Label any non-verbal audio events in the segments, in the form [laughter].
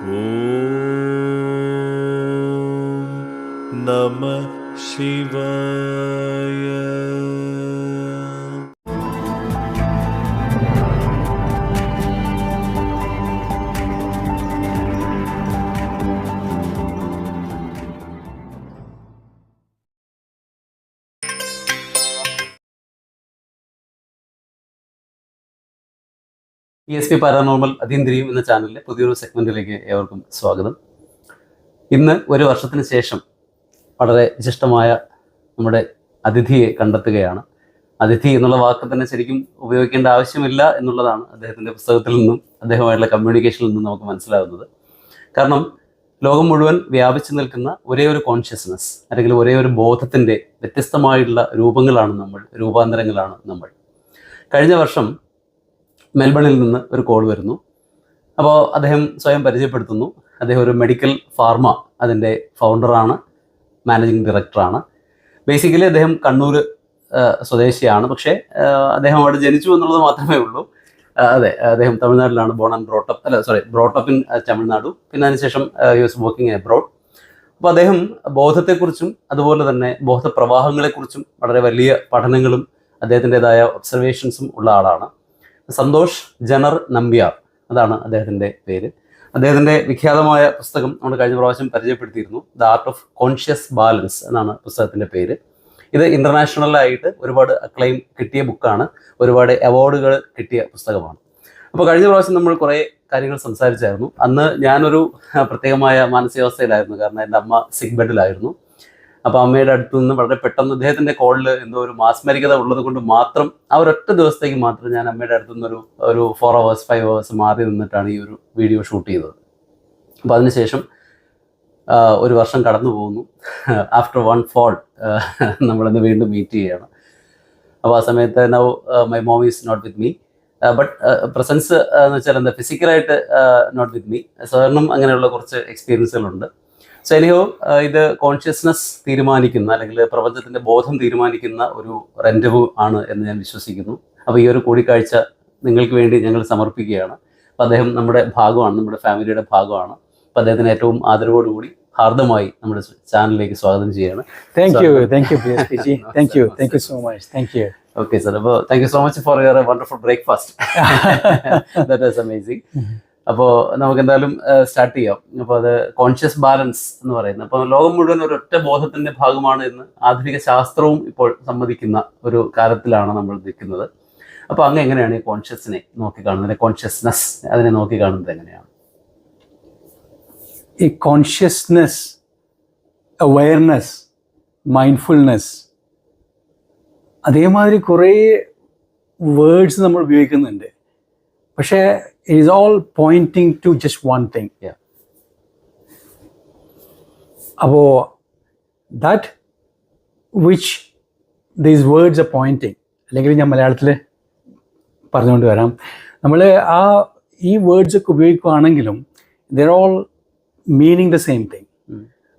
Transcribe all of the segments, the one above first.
ॐ नमः शिवाय E S P paranormal അതീന്ദ്രിയം എന്ന ചാനലിലെ പുതിയൊരു സെഗ്മെന്റിലേക്ക് ഏവർക്കും സ്വാഗതം. ഇന്ന് ഒരു വർഷത്തിന് ശേഷം വളരെ വിശിഷ്ടമായ നമ്മുടെ അതിഥിയെ കണ്ടെത്തുകയാണ്. അതിഥി എന്നുള്ള വാക്ക് തന്നെ ശരിക്കും ഉപയോഗിക്കേണ്ട ആവശ്യമില്ല എന്നുള്ളതാണ് അദ്ദേഹത്തിന്റെ പുസ്തകത്തിൽ നിന്നും അദ്ദേഹമായിട്ടുള്ള കമ്മ്യൂണിക്കേഷനിൽ നിന്നും നമുക്ക് മനസ്സിലാകുന്നത് കാരണം ലോകം മുഴുവൻ വ്യാപിച്ചു നിൽക്കുന്ന ഒരേ ഒരു കോൺഷ്യസ്നസ് അല്ലെങ്കിൽ ഒരേ ഒരു ബോധത്തിന്റെ വ്യത്യസ്തമായിട്ടുള്ള രൂപങ്ങളാണ് നമ്മൾ രൂപാന്തരങ്ങളാണ് നമ്മൾ. കഴിഞ്ഞ വർഷം മെൽബണിൽ നിന്ന് ഒരു കോൾ വരുന്നു. അപ്പോൾ അദ്ദേഹം സ്വയം പരിചയപ്പെടുത്തുന്നു. അദ്ദേഹം ഒരു മെഡിക്കൽ ഫാർമ അതിന്റെ ഫൗണ്ടറാണ് മാനേജിങ് ഡയറക്ടറാണ്. ബേസിക്കലി അദ്ദേഹം കണ്ണൂർ സ്വദേശിയാണ്. പക്ഷേ അദ്ദേഹം അവിടെ ജനിച്ചു എന്നുള്ളത് മാത്രമേ ഉള്ളൂ. അതെ അദ്ദേഹം തമിഴ്നാട്ടിലാണ് ബോൺ ആൻഡ് ബ്രോട്ടപ്പ് അല്ല sorry brought up in Tamil Nadu. പിന്നെ അതിനുശേഷം യു എസ് വർക്കിംഗ് എബ്രോഡ് അപ്പോൾ അദ്ദേഹം ബോധത്തെക്കുറിച്ചും അതുപോലെ തന്നെ ബോധപ്രവാഹങ്ങളെക്കുറിച്ചും വളരെ വലിയ പഠനങ്ങളും അദ്ദേഹത്തിന്റെതായ ഒബ്സർവേഷൻസും ഉള്ള ആളാണ്. സന്തോഷ് ജനർ നമ്പ്യാർ. അതാണ് അദ്ദേഹത്തിന്റെ പേര്. അദ്ദേഹത്തിന്റെ വിഖ്യാതമായ പുസ്തകം നമ്മൾ കഴിഞ്ഞ പ്രാവശ്യം പരിചയപ്പെടുത്തിയിരുന്നു. The art of conscious balance എന്നാണ് പുസ്തകത്തിന്റെ പേര്. ഇത് ഇന്റർനാഷണലായിട്ട് ഒരുപാട് അക്ലെയിം കിട്ടിയ ബുക്കാണ്. ഒരുപാട് അവാർഡുകൾ കിട്ടിയ പുസ്തകമാണ്. അപ്പോൾ കഴിഞ്ഞ പ്രാവശ്യം നമ്മൾ കുറേ കാര്യങ്ങൾ സംസാരിച്ചായിരുന്നു. അന്ന് ഞാനൊരു പ്രത്യേകമായ മാനസികാവസ്ഥയിലായിരുന്നു. കാരണം എന്റെ അമ്മ സിക് ബെഡിലായിരുന്നു അപ്പോൾ അമ്മയുടെ അടുത്തു നിന്ന് വളരെ പെട്ടെന്ന് അദ്ദേഹത്തിന്റെ കോളിൽ എന്തോ ഒരു മാസ്മരികത ഉള്ളത് കൊണ്ട് മാത്രം ആ ഒരൊറ്റ ദിവസത്തേക്ക് മാത്രം ഞാൻ അമ്മയുടെ അടുത്തു നിന്നൊരു ഒരു ഫോർ അവേഴ്സ് ഫൈവ് അവേഴ്സ് മാറി നിന്നിട്ടാണ് ഈ ഒരു വീഡിയോ ഷൂട്ട് ചെയ്തത്. അപ്പോൾ അതിനുശേഷം ഒരു വർഷം കടന്നു പോകുന്നു. ആഫ്റ്റർ വൺ ഫോൾ നമ്മളിന്ന് വീണ്ടും മീറ്റ് ചെയ്യുകയാണ്. അപ്പോൾ ആ സമയത്ത് now my mom is not with me but presence എന്ന് വെച്ചാൽ എന്താ ഫിസിക്കലായിട്ട് നോട്ട് വിത്ത് മീ സാറിനും അങ്ങനെയുള്ള കുറച്ച് എക്സ്പീരിയൻസുകളുണ്ട് സോ എനിഹോ ഇത് കോൺഷ്യസ്നസ് തീരുമാനിക്കുന്ന അല്ലെങ്കിൽ പ്രപഞ്ചത്തിന്റെ ബോധം തീരുമാനിക്കുന്ന ഒരു റെൻഡവു ആണ് എന്ന് ഞാൻ വിശ്വസിക്കുന്നു. അപ്പോൾ ഈ ഒരു കൂടിക്കാഴ്ച നിങ്ങൾക്ക് വേണ്ടി ഞങ്ങൾ സമർപ്പിക്കുകയാണ്. അപ്പോൾ അദ്ദേഹം നമ്മുടെ ഭാഗമാണ് നമ്മുടെ ഫാമിലിയുടെ ഭാഗമാണ്. അപ്പോൾ അദ്ദേഹത്തിന് ഏറ്റവും ആദരവോടുകൂടി ഹാർദമായി നമ്മുടെ ചാനലിലേക്ക് സ്വാഗതം ചെയ്യാണ് thank you thank you thank you thank you so much thank you okay sir അപ്പോൾ thank you so much for your wonderful breakfast that is amazing അപ്പോൾ നമുക്ക് എന്തായാലും സ്റ്റാർട്ട് ചെയ്യാം. അപ്പോൾ അത് കോൺഷ്യസ് ബാലൻസ് എന്ന് പറയുന്നത്. അപ്പോൾ ലോകം മുഴുവൻ ഒരു ഒറ്റ ബോധത്തിന്റെ ഭാഗമാണ് എന്ന് ആധുനിക ശാസ്ത്രവും ഇപ്പോൾ സമ്മതിക്കുന്ന ഒരു കാലത്തിലാണ് നമ്മൾ നിൽക്കുന്നത്. അപ്പോൾ അങ്ങ് എങ്ങനെയാണ് ഈ കോൺഷ്യസിനെ നോക്കി കാണുന്നത്? കോൺഷ്യസ്നെസ് അതിനെ നോക്കി കാണുന്നത് എങ്ങനെയാണ്? ഈ കോൺഷ്യസ്നെസ് അവയർനെസ് മൈൻഡ്ഫുൾനെസ് അതേമാതിരി കുറേ വേർഡ്സ് നമ്മൾ ഉപയോഗിക്കുന്നുണ്ട്. പക്ഷേ it is all pointing to just one thing. Yeah. അപ്പോൾ that which these words are pointing. അല്ലെങ്കിൽ ഞാൻ മലയാളത്തിൽ പറഞ്ഞുകൊണ്ട് വരാം നമ്മൾ ആ ഈ വേർഡ്സ് ഒക്കെ ഉപയോഗിക്കുകയാണെങ്കിലും they're all meaning the same thing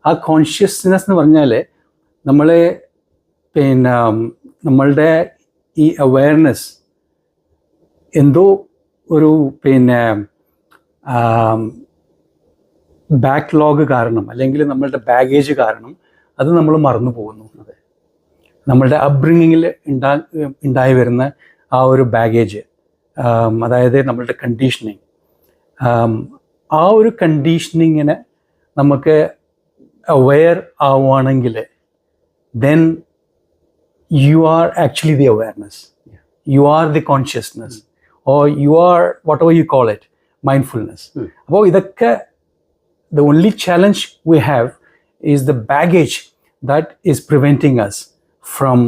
ആ കോൺഷ്യസ്നെസ് എന്ന് പറഞ്ഞാൽ നമ്മൾ പിന്നെ നമ്മളുടെ ഈ അവയർനെസ് എന്തോ ഒരു പിന്നെ ബാക്ക്ലോഗ് കാരണം അല്ലെങ്കിൽ നമ്മളുടെ ബാഗേജ് കാരണം അത് നമ്മൾ മറന്നു പോകുന്നു. അത്. നമ്മളുടെ അപ്ബ്രിങ്ങിങ്ങിൽ ഉണ്ടാ ഉണ്ടായി വരുന്ന ആ ഒരു ബാഗേജ് അതായത് നമ്മളുടെ കണ്ടീഷനിങ് ആ ഒരു കണ്ടീഷനിങ്ങിനെ നമുക്ക് അവെയർ ആവുകയാണെങ്കിൽ then you are actually the awareness you are the consciousness oh you are whatever you call it mindfulness Hmm. അപ്പോൾ ഇതൊക്കെ the only challenge we have is the baggage that is preventing us from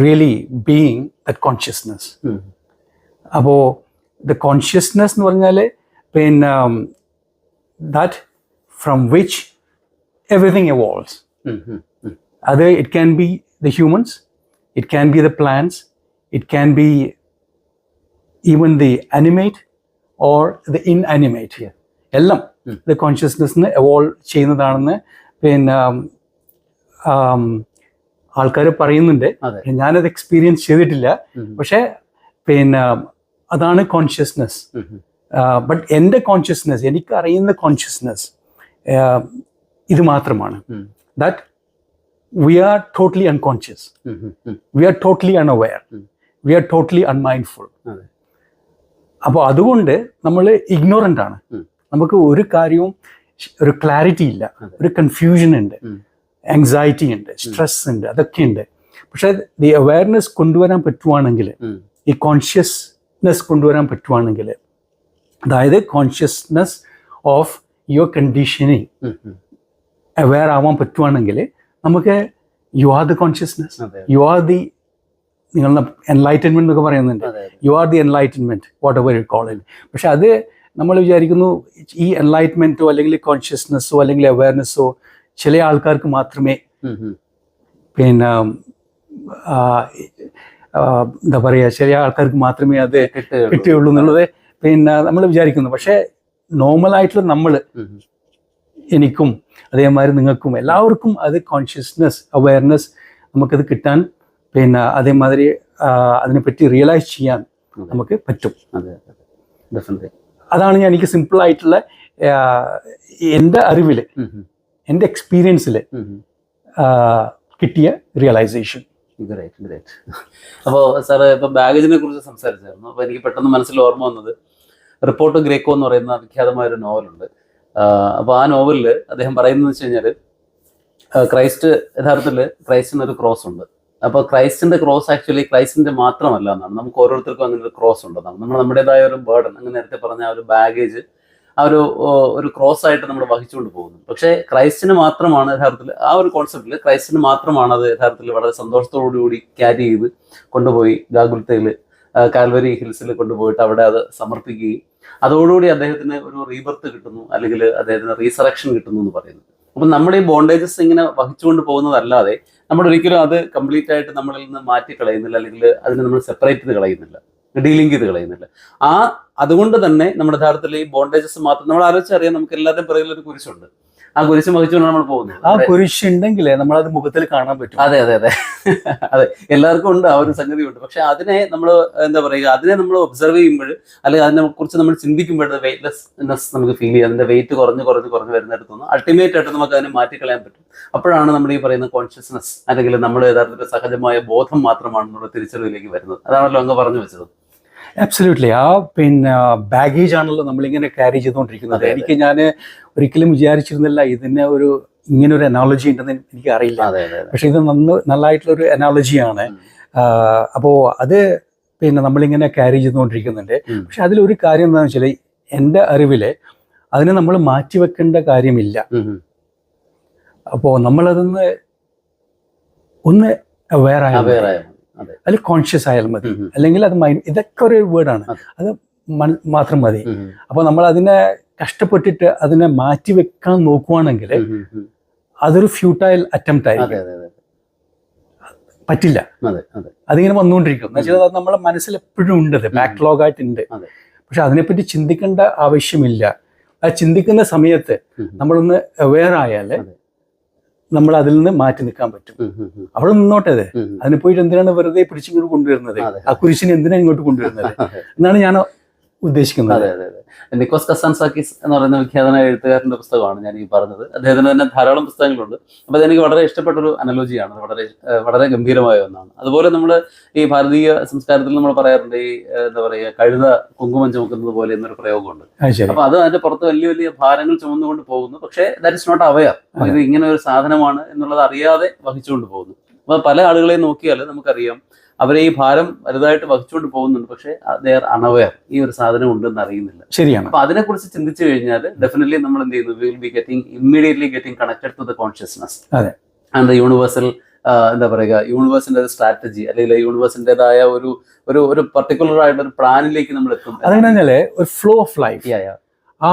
really being that consciousness. അപ്പോൾ the consciousness എന്ന് പറഞ്ഞാൽ പിന്നെ that from which everything evolves അത് it can be the humans it can be the plants it can be even the animate or the inanimate എല്ലാം ഉം. The കോൺഷ്യസ്നെസ്സിന് evolve ചെയ്യുന്നതാണെന്ന് പിന്നെ ആൾക്കാർ പറയുന്നുണ്ട്. ഞാനത് എക്സ്പീരിയൻസ് ചെയ്തിട്ടില്ല. പക്ഷെ പിന്നെ അതാണ് കോൺഷ്യസ്നെസ് ബട്ട് എന്റെ കോൺഷ്യസ്നെസ് എനിക്ക് അറിയുന്ന കോൺഷ്യസ്നെസ് ഇത് മാത്രമാണ്. That we are totally unconscious. We are totally unaware. We are totally unmindful അപ്പോൾ അതുകൊണ്ട് നമ്മൾ ഇഗ്നോറന്റ് ആണ്. നമുക്ക് ഒരു കാര്യവും ഒരു ക്ലാരിറ്റി ഇല്ല. ഒരു കൺഫ്യൂഷൻ ഉണ്ട്. ആങ്സൈറ്റി ഉണ്ട്. സ്ട്രെസ് ഉണ്ട്. അതൊക്കെ ഉണ്ട്. പക്ഷേ ദി അവയർനെസ് കൊണ്ടുവരാൻ പറ്റുവാണെങ്കിൽ. ഈ കോൺഷ്യസ്നെസ് കൊണ്ടുവരാൻ പറ്റുവാണെങ്കിൽ അതായത് consciousness of your conditioning. Aware ആവാൻ പറ്റുവാണെങ്കിൽ നമുക്ക് you are the consciousness you are the നിങ്ങളുടെ എൻലൈറ്റൻമെന്റ് എന്നൊക്കെ പറയുന്നുണ്ട് you are the enlightenment whatever you call it പക്ഷെ അത് നമ്മൾ വിചാരിക്കുന്നു ഈ എൻലൈറ്റ്മെന്റോ അല്ലെങ്കിൽ കോൺഷ്യസ്നെസ്സോ അല്ലെങ്കിൽ അവയർനെസ്സോ ചില ആൾക്കാർക്ക് മാത്രമേ. പിന്നെ എന്താ പറയുക ചില ആൾക്കാർക്ക് മാത്രമേ അത് കിട്ടുകയുള്ളൂ. എന്നുള്ളത് പിന്നെ നമ്മൾ വിചാരിക്കുന്നു പക്ഷേ നോർമലായിട്ടുള്ള നമ്മൾ. എനിക്കും അതേമാതിരി നിങ്ങൾക്കും എല്ലാവർക്കും അത് കോൺഷ്യസ്നെസ് അവയർനെസ് നമുക്കത് കിട്ടാൻ പിന്നെ അതേമാതിരി അതിനെപ്പറ്റി റിയലൈസ് ചെയ്യാൻ നമുക്ക് പറ്റും. അതാണ് ഞാൻ എനിക്ക് സിമ്പിൾ ആയിട്ടുള്ള എന്റെ അറിവിൽ എന്റെ എക്സ്പീരിയൻസിൽ കിട്ടിയ റിയലൈസേഷൻ ഗ്രേറ്റ് ഗ്രേറ്റ് അപ്പോൾ സാറ് ഇപ്പോൾ ബാഗേജിനെ കുറിച്ച് സംസാരിച്ചായിരുന്നു. അപ്പോൾ എനിക്ക് പെട്ടെന്ന് മനസ്സിൽ ഓർമ്മ വന്നത് റിപ്പോർട്ട് ഗ്രേക്കോ എന്ന് പറയുന്ന വിഖ്യാതമായ ഒരു നോവലുണ്ട് അപ്പോൾ ആ നോവലിൽ അദ്ദേഹം പറയുന്നത് വെച്ച് കഴിഞ്ഞാൽ ക്രൈസ്റ്റ് യഥാർത്ഥത്തിൽ ക്രൈസ്റ്റിനൊരു ക്രോസ് ഉണ്ട്. അപ്പോൾ ക്രൈസ്റ്റിന്റെ ക്രോസ് ആക്ച്വലി ക്രൈസ്റ്റിന്റെ മാത്രമല്ല എന്നാണ്. നമുക്ക് ഓരോരുത്തർക്കും അങ്ങനെ ഒരു ക്രോസ് ഉണ്ടെന്നാണ് നമ്മൾ നമ്മുടേതായ ഒരു ബേർഡൻ അങ്ങനെ നേരത്തെ പറഞ്ഞ ആ ഒരു ബാഗേജ് ആ ഒരു ഒരു ക്രോസ് ആയിട്ട് നമ്മൾ വഹിച്ചുകൊണ്ട് പോകുന്നു. പക്ഷേ ക്രൈസ്റ്റിന് മാത്രമാണ് യഥാർത്ഥത്തിൽ ആ ഒരു കോൺസെപ്റ്റിൽ ക്രൈസ്റ്റിന് മാത്രമാണ് അത് യഥാർത്ഥത്തിൽ വളരെ സന്തോഷത്തോടുകൂടി ക്യാരി ചെയ്ത് കൊണ്ടുപോയി ഗാഗുൽത്തയിൽ കാൽവരി ഹിൽസിൽ കൊണ്ടുപോയിട്ട് അവിടെ അത് സമർപ്പിക്കുകയും അതോടുകൂടി അദ്ദേഹത്തിന് ഒരു റീബർത്ത് കിട്ടുന്നു അല്ലെങ്കിൽ അദ്ദേഹത്തിന് റീസറക്ഷൻ കിട്ടുന്നു എന്ന് പറയുന്നു. അപ്പം നമ്മൾ ഈ ബോണ്ടേജസ് ഇങ്ങനെ വഹിച്ചുകൊണ്ട് പോകുന്നതല്ലാതെ നമ്മൾ ഒരിക്കലും അത് കംപ്ലീറ്റ് ആയിട്ട് നമ്മളിൽ നിന്ന് മാറ്റി കളയുന്നില്ല അല്ലെങ്കിൽ അതിനെ നമ്മൾ സെപ്പറേറ്റ് ചെയ്ത് കളയുന്നില്ല ഡീലിങ് ചെയ്ത് കളയുന്നില്ല. ആ അതുകൊണ്ട് തന്നെ നമ്മുടെ യഥാർത്ഥത്തിൽ ഈ ബോണ്ടേജസ് മാത്രം നമ്മൾ ആലോചിച്ചറിയാം നമുക്ക് എല്ലാവരുടെയും പിറകിൽ ഒരു കുരിശുണ്ട്. ആ കുരിശ് വഹിച്ചുകൊണ്ട് നമ്മൾ പോകുന്നത്. ആ കുരിശ് ഉണ്ടെങ്കിൽ നമ്മളത് മുഖത്തിൽ കാണാൻ പറ്റും. അതെ അതെ അതെ. അതെ എല്ലാവർക്കും ഉണ്ട് ആ ഒരു സംഗതി ഉണ്ട് പക്ഷെ അതിനെ നമ്മൾ എന്താ പറയുക അതിനെ നമ്മൾ ഒബ്സർവ് ചെയ്യുമ്പോൾ അല്ലെങ്കിൽ അതിനെ കുറിച്ച് നമ്മൾ ചിന്തിക്കുമ്പോൾ വെയിറ്റ്ലെസ്നെസ് നമുക്ക് ഫീൽ ചെയ്യും. അതിന്റെ വെയിറ്റ് കുറഞ്ഞ് കുറഞ്ഞ് കുറഞ്ഞ് വരുന്നിടത്തുനിന്ന് അൾട്ടിമേറ്റ് ആയിട്ട് നമുക്ക് അതിനെ മാറ്റിക്കളയാൻ പറ്റും. അപ്പോഴാണ് നമ്മൾ ഈ പറയുന്ന കോൺഷ്യസ്നെസ് അല്ലെങ്കിൽ നമ്മൾ യഥാർത്ഥത്തിൽ സഹജമായ ബോധം മാത്രമാണെന്നുള്ള തിരിച്ചറിവിലേക്ക് വരുന്നത്. അതാണല്ലോ അങ്ങ് പറഞ്ഞു വെച്ചത്. അബ്സല്യൂട്ട്ലി ആ പിന്നെ ബാഗേജ് ആണല്ലോ നമ്മളിങ്ങനെ ക്യാരി ചെയ്തുകൊണ്ടിരിക്കുന്നത്. എനിക്ക് ഞാൻ ഒരിക്കലും വിചാരിച്ചിരുന്നില്ല ഇതിനെ ഒരു ഇങ്ങനെ ഒരു അനോളജി ഉണ്ടെന്ന് എനിക്ക് അറിയില്ല പക്ഷെ ഇത് നന്ന് നല്ലതായിട്ടുള്ളൊരു അനോളജിയാണ്. അപ്പോൾ അത് പിന്നെ നമ്മളിങ്ങനെ ക്യാരി ചെയ്തുകൊണ്ടിരിക്കുന്നുണ്ട്. പക്ഷെ അതിലൊരു കാര്യം എന്താണെന്ന് വെച്ചാൽ എന്റെ അറിവിൽ അതിനെ നമ്മൾ മാറ്റിവെക്കേണ്ട കാര്യമില്ല. അപ്പോൾ നമ്മളതൊന്ന് ഒന്ന് അവെയർ ആയ അതിൽ കോൺഷ്യസ് ആയാൽ മതി. അല്ലെങ്കിൽ അത് മൈൻഡ് ഇതൊക്കെ ഒരു വേർഡാണ് അത് മാത്രം മതി. അപ്പോൾ നമ്മൾ അതിനെ കഷ്ടപ്പെട്ടിട്ട് അതിനെ മാറ്റി വെക്കാൻ നോക്കുവാണെങ്കിൽ. അതൊരു ഫ്യൂട്ടൈൽ അറ്റംപ്റ്റ് ആയി ആയിരിക്കും പറ്റില്ല അതെ അതെ അതിങ്ങനെ വന്നുകൊണ്ടിരിക്കും എന്ന് വെച്ചാൽ അത് നമ്മളെ മനസ്സിൽ എപ്പോഴും ഉണ്ട്. ബാക്ക്ലോഗ് ആയിട്ടുണ്ട്. പക്ഷെ അതിനെപ്പറ്റി ചിന്തിക്കേണ്ട ആവശ്യമില്ല ആ ചിന്തിക്കുന്ന സമയത്ത്. നമ്മളൊന്ന് അവെയർ ആയാൽ. നമ്മൾ അതിൽ നിന്ന് മാറ്റി നിൽക്കാൻ പറ്റും. അവിടെ നിന്നോട്ടെ. അതിന് പോയിട്ട് എന്തിനാണ് വെറുതെ പിടിച്ചിങ്ങോട്ട് കൊണ്ടുവരുന്നത്. ആ കുരിശിനെ എന്തിനാണ് ഇങ്ങോട്ട് കൊണ്ടുവരുന്നത് [laughs] എന്നാണ് ഞാൻ ഉദ്ദേശിക്കുന്നത്. അതെ അതെ അതെ. നിക്കോസ് കസാൻസാക്കിസ് എന്ന് പറയുന്ന വിഖ്യാതനായ എഴുത്തുകാരന്റെ പുസ്തകമാണ് ഞാൻ ഈ പറഞ്ഞത്. അദ്ദേഹത്തിന് തന്നെ ധാരാളം പുസ്തകങ്ങളുണ്ട്. അപ്പോൾ അതെനിക്ക് വളരെ ഇഷ്ടപ്പെട്ട ഒരു അനലോജിയാണ് വളരെ വളരെ ഗംഭീരമായ ഒന്നാണ്. അതുപോലെ നമ്മൾ ഈ ഭാരതീയ സംസ്കാരത്തിൽ നമ്മൾ പറയാറുണ്ട് ഈ എന്താ പറയുക കഴുത കുങ്കുമം ചുമക്കുന്നത് പോലെ എന്നൊരു പ്രയോഗമുണ്ട്. അപ്പോൾ അത് അതിന്റെ പുറത്ത് വലിയ വലിയ ഭാരങ്ങൾ ചുമന്നുകൊണ്ട് പോകുന്നു. പക്ഷേ ദാറ്റ് ഇസ് നോട്ട് അവയർ അതായത് ഇത് ഇങ്ങനെ ഒരു സാധനമാണ് എന്നുള്ളത് അറിയാതെ വഹിച്ചുകൊണ്ട് പോകുന്നു. അപ്പൊ പല ആളുകളെയും നോക്കിയാൽ നമുക്കറിയാം അവരെ ഈ ഭാരം വലുതായിട്ട് വഹിച്ചുകൊണ്ട് പോകുന്നുണ്ട് പക്ഷേ ദേ ആർ അണവെയർ ഈ ഒരു സാധനം ഉണ്ടെന്ന് അറിയുന്നില്ല ശരിയാണ് അപ്പൊ അതിനെക്കുറിച്ച് ചിന്തിച്ചു കഴിഞ്ഞാൽ ഡെഫിനറ്റ്ലി നമ്മൾ എന്ത് ചെയ്യുന്നു will be getting immediately getting connected to the consciousness അതെ. ആൻഡ് യൂണിവേഴ്സൽ എന്താ പറയുക യൂണിവേഴ്സിന്റെ ഒരു സ്ട്രാറ്റജി അല്ലെങ്കിൽ യൂണിവേഴ്സിന്റേതായ ഒരു ഒരു ഒരു പർട്ടിക്കുലർ ആയിട്ടുള്ള ഒരു പ്ലാനിലേക്ക് നമ്മൾ എത്തും അതെങ്ങനെ ഒരു ഫ്ലോ ഓഫ് ലൈഫ്. ആ